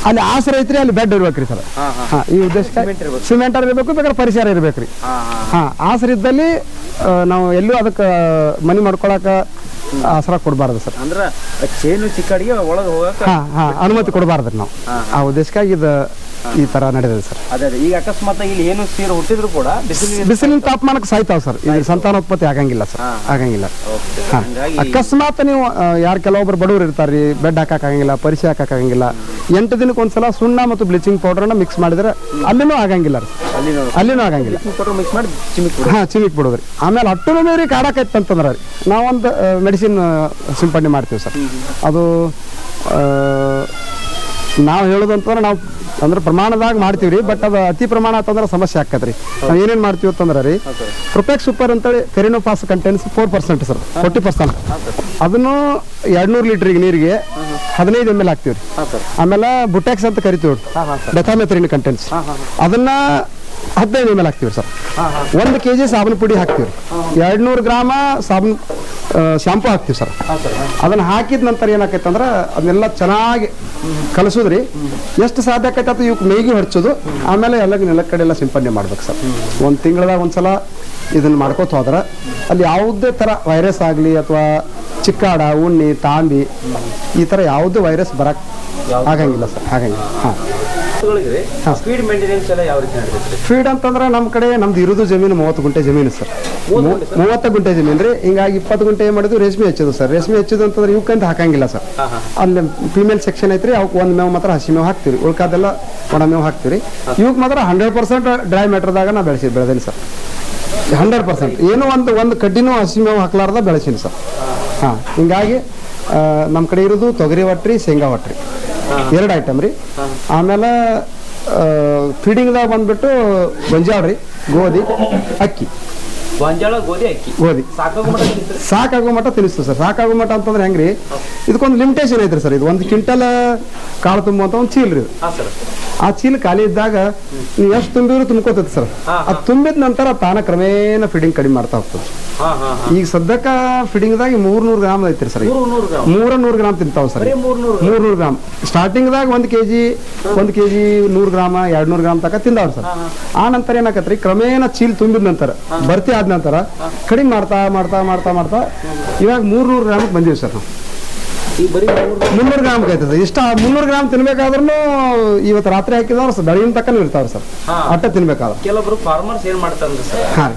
ಅಲ್ಲಿ ಆಶ್ರಯ ಐತ್ರಿ ಅಲ್ಲಿ ಬೆಡ್ ಇರ್ಬೇಕ್ರಿ ಸರ್. ಹಾಂ ಈ ಉದ್ದೇಶ ಸಿಮೆಂಟರ್ ಇರ್ಬೇಕು. ಸಿಮೆಂಟ್ ಇರಬೇಕು ಬೇಕಾದ್ರೆ ಪರಿಸರ ಇರ್ಬೇಕ್ರಿ. ಹಾಂ ಆಸರ ಇದ್ದಲ್ಲಿ ನಾವು ಎಲ್ಲೂ ಅದಕ್ಕೆ ಮನಿ ಮಾಡ್ಕೊಳಕ ಆಸರ ಕೊಡಬಾರ್ದು ಸರ್. ಅಂದ್ರೆ ಚೇನು ಚಿಕ್ಕಡಿಗೆ ಒಳಗೆ ಹೋಗಕ್ಕೆ ಹಾ ಹಾ ಅನುಮತಿ ಕೊಡಬಾರ್ದು ನಾವು. ಆ ಉದ್ದೇಶಕ್ಕಾಗಿ ಇದು ಈ ತರ ನಡೆದಿದೆ ಸರ್. ಅದೇ ಅದೇ. ಈಗ ಅಕಸ್ಮಾತ್ ಇಲ್ಲಿ ಏನು ಸೀರೆ ಹುಟ್ಟಿದ್ರು ಕೂಡ ಬಿಸಿಲಿನ ತಾಪಮಾನಕ್ಕೆ ಸಾಯ್ತಾವ ಸರ್. ಇಲ್ಲಿ ಸಂತಾನೋತ್ಪತ್ತಿ ಆಗಂಗಿಲ್ಲ ಸರ್. ಆಗಂಗಿಲ್ಲ. ಓಕೆ. ಹಾ. ಹಂಗಾಗಿ ಅಕಸ್ಮಾತ್ ನೀವು ಯಾರು ಕೆಲವೊಬ್ರು ಬಡವರು ಇರ್ತಾರ್ರಿ ಬೆಡ್ ಹಾಕಕ್ಕಾಗಂಗಿಲ್ಲ ಪರಿಚಯ ಹಾಕಕ್ಕಾಗಂಗಿಲ್ಲ ಎಂಟು ದಿನಕ್ಕೆ ಒಂದ್ಸಲ ಸುಣ್ಣ ಮತ್ತು ಬ್ಲೀಚಿಂಗ್ ಪೌಡರ್ನ ಮಿಕ್ಸ್ ಮಾಡಿದ್ರೆ ಅಲ್ಲಿನೂ ಆಗಂಗಿಲ್ಲ ರೀ ಅಲ್ಲಿ ಅಲ್ಲಿನೂ ಆಗಂಗಿಲ್ಲ. ಪೌಡರ್ ಮಿಕ್ಸ್ ಮಾಡಿ ಚಿಮಿಕ್ ಬಿಡು. ಹಾ ಚಿಮಿಕ್ ಬಿಡೋದ್ರಿ. ಆಮೇಲೆ ಹಟ್ಟು ಮೇರಿ ಕಾಡಕೈತೆ ಅಂತಂದ್ರೆ ರೀ. ನಾವೊಂದು ಮೆಡಿಸಿನ್ ಸಿಂಪಡಣೆ ಮಾಡ್ತೀವಿ ಸರ್. ಅದು ನಾವು ಹೇಳೋದಂತಂದ್ರೆ ನಾವು ಅಂದ್ರೆ ಪ್ರಮಾಣದಾಗ ಮಾಡ್ತೀವಿ ರೀ ಬಟ್ ಅದು ಅತಿ ಪ್ರಮಾಣ ಅಂತಂದ್ರೆ ಸಮಸ್ಯೆ ಆಕತ್ರಿ ನಾವು ಏನೇನು ಮಾಡ್ತೀವಿ ಅಂತಂದ್ರೆ ರೀ ಸೂಪರ್ ಪ್ರೊಪೆಕ್ ಸೂಪರ್ ಅಂತೇಳಿ ಫೆರಿನೋಫಾಸ್ contents four percent sir forty percent ಅದನ್ನು ಎರಡ್ನೂರು ಲೀಟ್ರಿಗೆ ನೀರಿಗೆ ಹದಿನೈದು ಎಂ ಎಲ್ ಹಾಕ್ತೀವಿ ರೀ ಆಮೇಲೆ ಬುಟ್ಯಾಕ್ಸ್ ಅಂತ ಕರಿತೀವಿ ಡೆಥಾಮೆಥರಿನ್ ಕಂಟೆಂಟ್ಸ್ ಅದನ್ನ ಹದಿನೈದು ಎಂ ಎಲ್ ಹಾಕ್ತೀವಿ ಸರ್. ಒಂದು ಕೆ ಜಿ ಸಾಬೂನು ಪುಡಿ ಹಾಕ್ತೀವಿ ಎರಡು ನೂರು ಗ್ರಾಮ ಸಾಬೂನು ಶಾಂಪು ಹಾಕ್ತೀವಿ ಸರ್. ಅದನ್ನ ಹಾಕಿದ ನಂತರ ಏನಾಕೈತೆ ಅಂದ್ರೆ ಅದನ್ನೆಲ್ಲ ಚೆನ್ನಾಗಿ ಕಲಸೋದ್ರಿ. ಎಷ್ಟು ಸಾಧ್ಯ ಆಕೈತೆ ಅದು ಇವಕ್ಕೆ ಮೇಗಿ ಹಚ್ಚೋದು ಆಮೇಲೆ ಎಲ್ಲ ನೆಲ ಕಡೆ ಎಲ್ಲ ಸಿಂಪಡಣೆ ಮಾಡ್ಬೇಕು ಸರ್. ಒಂದು ತಿಂಗಳದಾಗ ಒಂದ್ಸಲ ಇದನ್ನು ಮಾಡ್ಕೋತ ಹೋದ್ರೆ ಅಲ್ಲಿ ಯಾವುದೇ ಥರ ವೈರಸ್ ಆಗಲಿ ಅಥವಾ ಚಿಕ್ಕಾಡ ಉಣ್ಣಿ ತಾಂಬಿ ಈ ಥರ ಯಾವುದೇ ವೈರಸ್ ಬರಕ್ ಆಗಂಗಿಲ್ಲ ಸರ್. ಆಗಂಗಿಲ್ಲ. ಹಾಂ. ಸ್ಪೀಡ್ ಫೀಡ್ ಅಂತಂದ್ರೆ ನಮ್ಮ ಕಡೆ ನಮ್ದು ಇರೋದು ಜಮೀನು ಮೂವತ್ತು ಗುಂಟೆ ಜಮೀನು ಸರ್. ಮೂವತ್ತು ಗುಂಟೆ ಜಮೀನ್ ರೀ ಹಿಂಗಾಗಿ ಇಪ್ಪತ್ತು ಗುಂಟೆ ಏನು ಮಾಡಿದ್ರು ರೇಷ್ಮೆ ಹಚ್ಚೋದು ಸರ್. ರೇಷ್ಮೆ ಹಚ್ಚೋದು ಅಂತಂದ್ರೆ ಇವಕ್ಕಂತ ಹಾಕಂಗಿಲ್ಲ ಸರ್. ಅಲ್ಲಿ ಫಿಮೇಲ್ ಸೆಕ್ಷನ್ ಐತ್ರಿ ಅವಕ್ಕೆ ಒಂದು ಮೇವು ಮಾತ್ರ ಹಸಿ ಮೇವು ಹಾಕ್ತೀವಿ ಉಳ್ಕಾದೆಲ್ಲ ಒಣ ಮೇವು ಹಾಕ್ತೀವಿ ಇವಕ್ಕೆ ಮಾತ್ರ ಹಂಡ್ರೆಡ್ ಪರ್ಸೆಂಟ್ ಡ್ರೈ ಮ್ಯಾಟ್ರದಾಗ ನಾ ಬೆಳೆಸಿ ಬೆಳೆದೀನಿ ಸರ್. ಹಂಡ್ರೆಡ್ ಪರ್ಸೆಂಟ್ ಏನೋ ಒಂದು ಒಂದು ಕಡ್ಡಿನೂ ಹಸಿ ಮೇವು ಹಾಕ್ಲಾರ್ದ ಬೆಳೆಸೀನಿ ಸರ್. ಹಾಂ ಹಿಂಗಾಗಿ ನಮ್ಮ ಕಡೆ ಇರೋದು ತೊಗರಿ ಒಟ್ರಿ ಶೇಂಗಾ ಒಟ್ರಿ. ಎರಡು ಐಟಮ್ ರೀ. ಆಮೇಲೆ ಫೀಡಿಂಗ್ದಾಗ ಬಂದ್ಬಿಟ್ಟು ಗೊಂಜಾಳ ರೀ ಗೋಧಿ ಅಕ್ಕಿ. ಗೊಂಜಾಳ ಗೋಧಿ ಅಕ್ಕಿ. ಗೋಧಿ. ಸಾಕಾಗೋ ಮಟ್ಟ? ಸಾಕಾಗೋ ಸರ್. ಸಾಕಾಗೋ ಮಟ್ಟ ಅಂತಂದ್ರೆ ಹೆಂಗ್ರಿ? ಇದಕ್ಕೊಂದು ಲಿಮಿಟೇಷನ್ ಐತ್ರಿ ಸರ್. ಇದು ಒಂದು ಕ್ವಿಂಟಲ್ ಕಾಳು ತುಂಬುವಂತ ಒಂದು ಚೀಲ ರೀ ಇದು. ಹಾಂ ಸರ್. ಆ ಚೀಲ ಖಾಲಿ ಇದ್ದಾಗ ನೀವು ಎಷ್ಟು ತುಂಬಿದ್ರು ತುಂಬ್ಕೋತೈತಿ ಸರ್. ಅದು ತುಂಬಿದ ನಂತರ ತಾನ ಕ್ರಮೇಣ ಫೀಡಿಂಗ್ ಕಡಿಮೆ ಮಾಡ್ತಾ ಹೋಗ್ತದೆ. ಈಗ ಸದ್ಯಕ್ಕೆ ಫೀಡಿಂಗ್ದಾಗ ಮೂರ್ನೂರು ಗ್ರಾಮ್ ಐತ್ರಿ ಸರ್ ನೂರು ನೂರು ಮೂರ ನೂರು ಗ್ರಾಮ್ ತಿಂತಾವ ಸರ್ ಮೂರ್ನೂರು ಮೂರ್ನೂರು ಗ್ರಾಮ್. ಸ್ಟಾರ್ಟಿಂಗ್ದಾಗ ಒಂದು ಕೆ ಜಿ ಒಂದು ಕೆ ಜಿ ನೂರು ಗ್ರಾಮ ಎರಡು ನೂರು ಗ್ರಾಮ್ ತನಕ ತಿಂದವ್ರು ಸರ್. ಆ ನಂತರ ಏನಾಕತ್ರಿ ಕ್ರಮೇಣ ಚೀಲ್ ತುಂಬಿದ ನಂತರ ಭರ್ತಿ ಆದ ನಂತರ ಕಡಿಮೆ ಮಾಡ್ತಾ ಮಾಡ್ತಾ ಮಾಡ್ತಾ ಮಾಡ್ತಾ ಇವಾಗ ಮೂರ್ನೂರು ಗ್ರಾಮಕ್ಕೆ ಬಂದೀವಿ ಸರ್ ನಾವು. ಮೂರು ಮುನ್ನೂರು ಗ್ರಾಮ್. ಆಯ್ತದೆ ಇಷ್ಟ ಮುನ್ನೂರು ಗ್ರಾಮ್ ತಿನ್ಬೇಕಾದ್ರೂ ಇವತ್ತು ರಾತ್ರಿ ಹಾಕಿದವ್ರು ಸರ್ ಬೆಳಗಿನ ತಕ್ಕನೂ ಇರ್ತಾವ್ರಿ ಸರ್. ಅಟ್ಟ ತಿನ್ಬೇಕಾದ್ರೆ. ಕೆಲವೊಬ್ರು ಫಾರ್ಮರ್ಸ್ ಏನ್ ಮಾಡ್ತಾರಂದ್ರೆ ಸರ್ ಹಾಂ.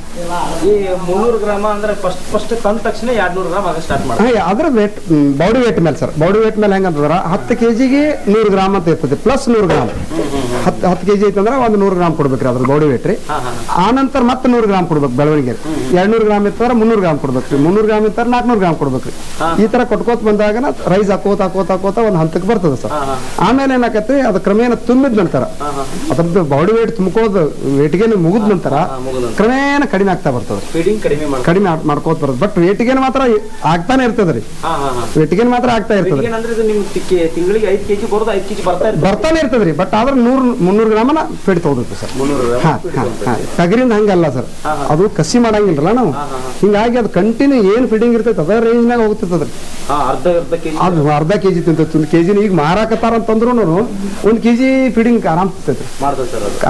ಈ ಮುನ್ನೂರು ಗ್ರಾಮ ಅಂದ್ರೆ ಫಸ್ಟ್ ಫಸ್ಟ್ ತಂದ ತಕ್ಷಣ ಎರಡು ನೂರು ಗ್ರಾಮ್ ಆಗ ಸ್ಟಾರ್ಟ್ ಮಾಡ್ತಾರೆ. ಅದ್ರ ವೇಟ್ ಬಾಡಿ ವೇಟ್ ಮೇಲೆ ಸರ್. ಬಾಡಿ ವೇಟ್ ಮೇಲೆ ಹೆಂಗಂತಂದ್ರೆ ಹತ್ತು ಕೆ ಜಿಗೆ ನೂರು ಗ್ರಾಮ್ ಅಂತ ಇರ್ತದೆ ಪ್ಲಸ್ ನೂರು ಗ್ರಾಮ್. ಹತ್ತು ಹತ್ತು ಕೆ ಜಿ ಐತಂದ್ರೆ ಒಂದು ನೂರು ಗ್ರಾಮ್ ಕೊಡ್ಬೇಕ್ರಿ ಅದ್ರ ಬಾಡಿ ವೇಟ್ ರೀ. ಆ ನಂತರ ಮತ್ತೆ ನೂರು ಗ್ರಾಮ್ ಕೊಡ್ಬೇಕು ಬೆಳವಣಿಗೆ. ಎರಡು ನೂರು ಗ್ರಾಮ್ ಇತ್ತಂದ್ರೆ ಮುನ್ನೂರು ಗ್ರಾಮ್ ಕೊಡ್ಬೇಕ್ರಿ. ಮುನ್ನೂರು ಗ್ರಾಮ್ ಇತ್ತಂದ್ರೆ ನಾಲ್ಕುನೂರು ಗ್ರಾಮ್ ಕೊಡ್ಬೇಕ್ರಿ. ಈ ತರ ಕೊಟ್ಕೋತ ಬಂದಾಗ ರೈಸ್ ಹಾಕೋತ ಹಾಕೋತ ಹಾಕೋತ ಒಂದು ಹಂತಕ್ಕೆ ಬರ್ತದೆ ಸರ್. ಆಮೇಲೆ ಏನಾಕತಿ ಅದು ಕ್ರಮೇಣ ತುಂಬಿದ ನಂತರ ಅದ್ರದ್ದು ಬಾಡಿ ವೇಟ್ ತುಂಬ್ಕೋದು ವೇಟ್ಗೆ ಮುಗಿದ ನಂತರ ಕ್ರಮೇಣ ಕಡಿಮೆ ಆಗ್ತಾ ಬರ್ತದೆ. ಕಡಿಮೆ ಮಾಡ್ಕೋತ ಬರ್ತದೆ. ಬಟ್ ವೇಟ್ಗೇನು ಮಾತ್ರ ಆಗ್ತಾನೆ ಇರ್ತದೆ ರೀ. ವೇಟ್ಗೇನು ಮಾತ್ರ ಆಗ್ತಾ ಇರ್ತದೆ. ಬರ್ತಾನೆ ಇರ್ತದೆ ರೀ. ಬಟ್ ಆದ್ರೆ ನೂರು ಮುನ್ನೂರು ಗ್ರಾಮನ ಫೀಡ್ ತಗೋಬೇಕು ಸರ್. ಟಗರಿಂದ ಹಂಗಲ್ಲ ಸರ್. ಅದು ಕಸಿ ಮಾಡಂಗಿಲ್ಲ ನಾವು. ಹಿಂಗಾಗಿ ಅದು ಕಂಟಿನ್ಯೂ ಏನ್ ಫೀಡಿಂಗ್ ಇರ್ತೈತೆ ಅದ ರೇಂಜ್ನಾಗ ಹೋಗ್ತಿರ್ತದ್ರಿ ಅದು ಅರ್ಧ ಕೆ ಜಿ ತಿಂತೈತಿ ಒಂದು ಕೆ ಜಿನ ಈಗ ಮಾರಾಕತ್ತಾರ ಅಂತಂದ್ರು ಒಂದು ಕೆ ಜಿ ಫೀಡಿಂಗ್ ಆರಾಮ್ ಅದು.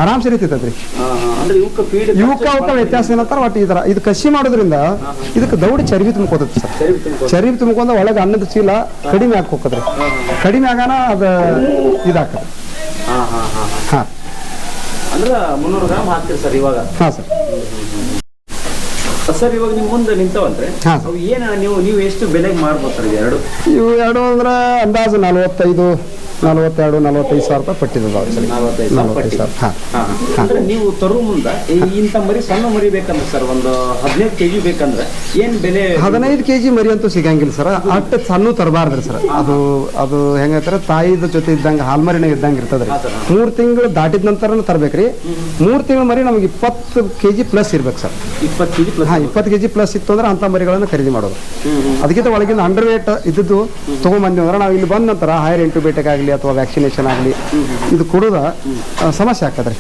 ಆರಾಮ್ ಸರಿ ತಿಂತೈತ್ರಿ ಇವಕ್ಕ ಅವಕ್ಕ ವ್ಯತ್ಯಾಸ ಏನಂತಾರ ಒಟ್ಟು ಈ ಥರ. ಇದು ಕಸಿ ಮಾಡೋದ್ರಿಂದ ಇದಕ್ಕೆ ದೌಡಿ ಚರ್ಬಿ ತುಂಬ್ಕೋತೈತಿ ಸರ್. ಚರ್ವಿ ತುಂಬಕೊಂಡ ಚರ್ಬಿ ತುಂಬ್ಕೊಂಡ ಒಳಗೆ ಅನ್ನದ ಚೀಲ ಕಡಿಮೆ ಹಾಕೋಕದ್ರಿ ಕಡಿಮೆ ಆಗಾನ ಅದು ಹಾಂ ಹಾಂ ಹಾಂ ಹಾಂ. ಅಂದ್ರೆ ಮುನ್ನೂರು ಗ್ರಾಮ್ ಹಾಕ್ತೀರಿ ಸರ್ ಇವಾಗ. ಹಾಂ ಸರ್. ಸರ್ ಇವಾಗ ನಿಮ್ಮ ಮುಂದೆ ನಿಂತವಂದ್ರೆ ಹಾ. ಅವು ಏನ ನೀವು ನೀವು ಎಷ್ಟು ಬೆಲೆಗೆ ಮಾರ್ಬೋದು ಸರ್ ಎರಡು ಇವು ಎರಡು ಅಂದ್ರೆ ಅಂದಾಜು ನಲವತ್ತೈದು ನಲವತ್ತೆರಡು ನಲವತ್ತೈದು ಸಾವಿರ ರೂಪಾಯಿ ಪಟ್ಟಿದ್ದಾವೆ ಸರ್. ನಲವತ್ತೈದು ಸಾವಿರ ನಲವತ್ತೈದು ಸಾವಿರ. ಹಾಂ ಹಾ. ಅಂದ್ರೆ ನೀವು ತರು ಮುಂದೆ ಈ ಇಂಥ ಮರಿ ಸಣ್ಣ ಮರಿ ಬೇಕಂದ್ರೆ ಸರ್ ಒಂದು ಹದಿನೈದು ಕೆಜಿ ಬೇಕಂದ್ರೆ ಏನು ಬೆಲೆ ಹದಿನೈದು ಕೆ ಜಿ ಮರಿ ಅಂತೂ ಸಿಗಂಗಿಲ್ಲ ಸರ್. ಅಷ್ಟು ಸಣ್ಣ ತರಬಾರ್ದ್ರಿ ಸರ್. ಅದು ಅದು ಹೆಂಗೈತಾರೆ ತಾಯಿದ ಜೊತೆ ಇದ್ದಂಗೆ ಹಾಲ್ಮರಿನ ಇದ್ದಂಗೆ ಇರ್ತದ್ರಿ ಮೂರು ತಿಂಗಳು ದಾಟಿದ ನಂತರ ತರಬೇಕ್ರಿ. ಮೂರು ತಿಂಗಳ ಮರಿ ನಮಗೆ ಇಪ್ಪತ್ತು ಕೆ ಜಿ ಪ್ಲಸ್ ಇರ್ಬೇಕು ಸರ್. ಇಪ್ಪತ್ತು ಕೆಜಿ ಪ್ಲಸ್ ಹಾಂ ಇಪ್ಪತ್ತು ಕೆ ಜಿ ಪ್ಲಸ್ ಇತ್ತು ಅಂದ್ರೆ ಅಂತ ಮರಿಗಳನ್ನು ಖರೀದಿ ಮಾಡೋದು. ಅದಕ್ಕಿಂತ ಒಳಗಿನ ಅಂಡರ್ ವೇಟ್ ಇದ್ದದ್ದು ತಗೊಂಡ್ಬಂದ್ವಿ ಅಂದ್ರೆ ನಾವು ಇಲ್ಲಿ ಬಂದ ನಂತರ ಹೈರ್ ಇಂಟ್ಯೂಬೇಟಿಕ್ ಆಗಲಿ ಅಥವಾ ವ್ಯಾಕ್ಸಿನೇಷನ್ ಆಗಲಿ ಇದು ಕೊಡೋದ ಸಮಸ್ಯೆ ಆಗ್ತದ್ರಿ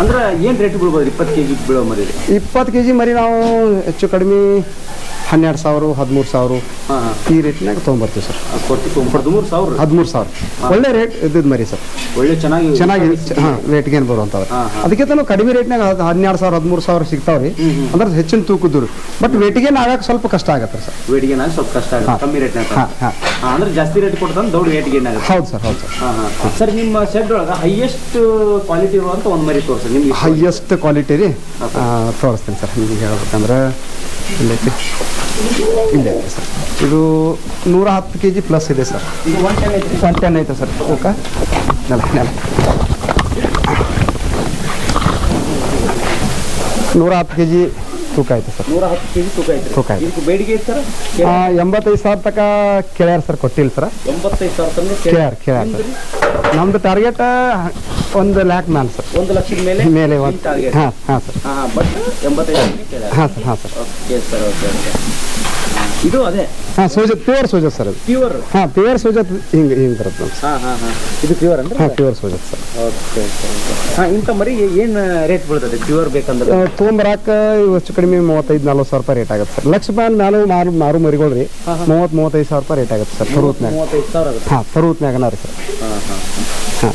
ಅಂದ್ರೆ ಏನ್ ರೇಟ್ ಬೀಳ್ಬೋದು ಇಪ್ಪತ್ತು ಕೆಜಿ ಬೀಳೋ ಮರಿ ಇಪ್ಪತ್ತು ಕೆ ಜಿ ಮರಿ ನಾವು ಹೆಚ್ಚು ಕಡಿಮೆ ಹನ್ನೆರಡು ಸಾವಿರ ಹದಿಮೂರು ಸಾವಿರ ಈ ರೇಟ್ನಾಗ ತೊಗೊಂಬರ್ತೀವಿ ಸರ್. ಹದಿಮೂರು ಸಾವಿರ? ಹದಿಮೂರು ಸಾವಿರ. ಒಳ್ಳೆ ರೇಟ್ ಇದ್ದಿದ್ದು ಮರಿ ಸರ್. ಒಳ್ಳೆ ಚೆನ್ನಾಗಿ ಚೆನ್ನಾಗಿ ಹಾಂ ರೇಟ್ ಏನು ಬರುವಂಥದ್ದು ಅದಕ್ಕೆ ನಾವು ಕಡಿಮೆ ರೇಟ್ನಾಗ ಹನ್ನೆರಡು ಸಾವಿರ ಹದಿಮೂರು ಸಾವಿರ ಸಿಗ್ತಾವ್ರಿ. ಅಂದ್ರೆ ಹೆಚ್ಚಿನ ತೂಕದ್ದು ರೀ ಬಟ್ ವೇಟಿಗೆ ಆಗಕ್ಕೆ ಸ್ವಲ್ಪ ಕಷ್ಟ ಆಗತ್ತೆ ಸರ್. ವೇಟಿಗೆ ಸ್ವಲ್ಪ ಕಷ್ಟ ಆಗುತ್ತೆ. ಕಮ್ಮಿ ರೇಟ್ ಹಾಂ ಅಂದ್ರೆ ಜಾಸ್ತಿ ರೇಟ್ ಕೊಡ್ತಾನೆ ದೊಡ್ಡ ರೇಟ್ಗೆ ಏನಾಗುತ್ತೆ ಹೌದು ಸರ್ ಹೌದು ಸರ್. ಹಾ ಸರ್ ನಿಮ್ಮ ಶೆಡ್ ಒಳಗೆ ಹೈಯೆಸ್ಟ್ ಕ್ವಾಲಿಟಿ ಇರುವಂತ ಒಂದು ಮರಿ ತೋರಿಸಿ. ನಿಮ್ಗೆ ಹೈಯೆಸ್ಟ್ ಕ್ವಾಲಿಟಿ ರೀ. ತೋರಿಸ್ತೀನಿ ಸರ್. ನಿಮ್ಗೆ ಹೇಳ್ಬೇಕಂದ್ರೆ. ಇಲ್ಲೈತಿ. ಇಲ್ಲೇ ಐತೆ ಸರ್. ಇದು ನೂರ ಹತ್ತು ಕೆ ಜಿ ಪ್ಲಸ್ ಇದೆ ಸರ್. ಇದು ಒನ್ ಟೆನ್ ಐತೆ ಸರ್. ಓಕೆ? ನೆಲ ನೆಲ. ನೂರ ಹತ್ತು ಕೆ ಜಿ ತೂಕ ಐತೆ ಸರ್. ನೂರ ಹತ್ತು ಕೆಜಿ ತೂಕ ಐತೆ. ತೂಕ ಐತೆ. ಬೇಡಿಕೆ ಐತೆ ಸರ್? ಎಂಬತ್ತೈದು ಸಾವಿರ ತನಕ ಕೇಳ್ಯಾರ ಸರ್ ಕೊಟ್ಟಿಲ್ಲ ಸರ್. ಎಂಬತ್ತೈದು ಸಾವಿರ ತನಕ ಕೇಳ್ಯಾರ. ಕೇಳ್ಯಾರ ಸರ್. ನಮ್ದು ಟಾರ್ಗೆಟ್ ಒಂದು ಲ್ಯಾಕ್ ಮ್ಯಾನ್ ಸರ್. ಒಂದು ಲಕ್ಷದ ಮೇಲೆ ಮೇಲೆ ಒಂದು ಟಾರ್ಗೆಟ್ ಹಾಂ ಹಾಂ ಸರ್. ಹಾ ಬಟ್ ಎಂಬತ್ತೈದು ಹಾಂ ಸರ್ ಹಾಂ sir. Okay sir okay okay ಇದು ಅದೇ? ಹಾಂ Sojat pure Sojat sir pure ಹಾಂ ಪ್ಯೂರ್ ಸೋಜತ್ ಹಿಂಗೆ ಹಿಂಗೆ ಬರುತ್ತೆ ಹಾಂ ಹಾ ಹಾ ಹಾ. ಇದು ಪ್ಯೂರ್ ಅಂದ್ರೆ ಹಾಂ ಪ್ಯೂರ್ ಸೋಜತ್ ಸರ್. ಓಕೆ ಹಾಂ ಇಂಥ ಮರಿ ಏನು ರೇಟ್ ಬೀಳ್ತದೆ? ಪ್ಯೂರ್ ಬೇಕಂದ್ರೆ? ತೊಗೊಂಬರಾಕ ಹೆಚ್ಚು ಕಡಿಮೆ ಮೂವತ್ತೈದು ನಲ್ವತ್ತು ಸಾವಿರ ರೂಪಾಯಿ ರೇಟ್ ಆಗುತ್ತೆ ಸರ್. ಲಕ್ಷ ರೂಪಾಯಿ ನಾನು ಮಾರು ಮಾರು ಮರಿಗಳು ರೀ ಹಾಂ, ಹಾ. ಮೂವತ್ತು ಮೂವತ್ತೈದು ಸಾವಿರ ರೂಪಾಯಿ ರೇಟ್ ಆಗುತ್ತೆ ಸರ್ ತರೂತ್ನಾಗ. ಮೂವತ್ತೈದು ಸಾವಿರ ಆಗುತ್ತೆ. ಹಾಂ ತರೂತ್ನಾಗನ ರೀ ಸರ್. ಹಾಂ ಹಾ. ಹಾಂ.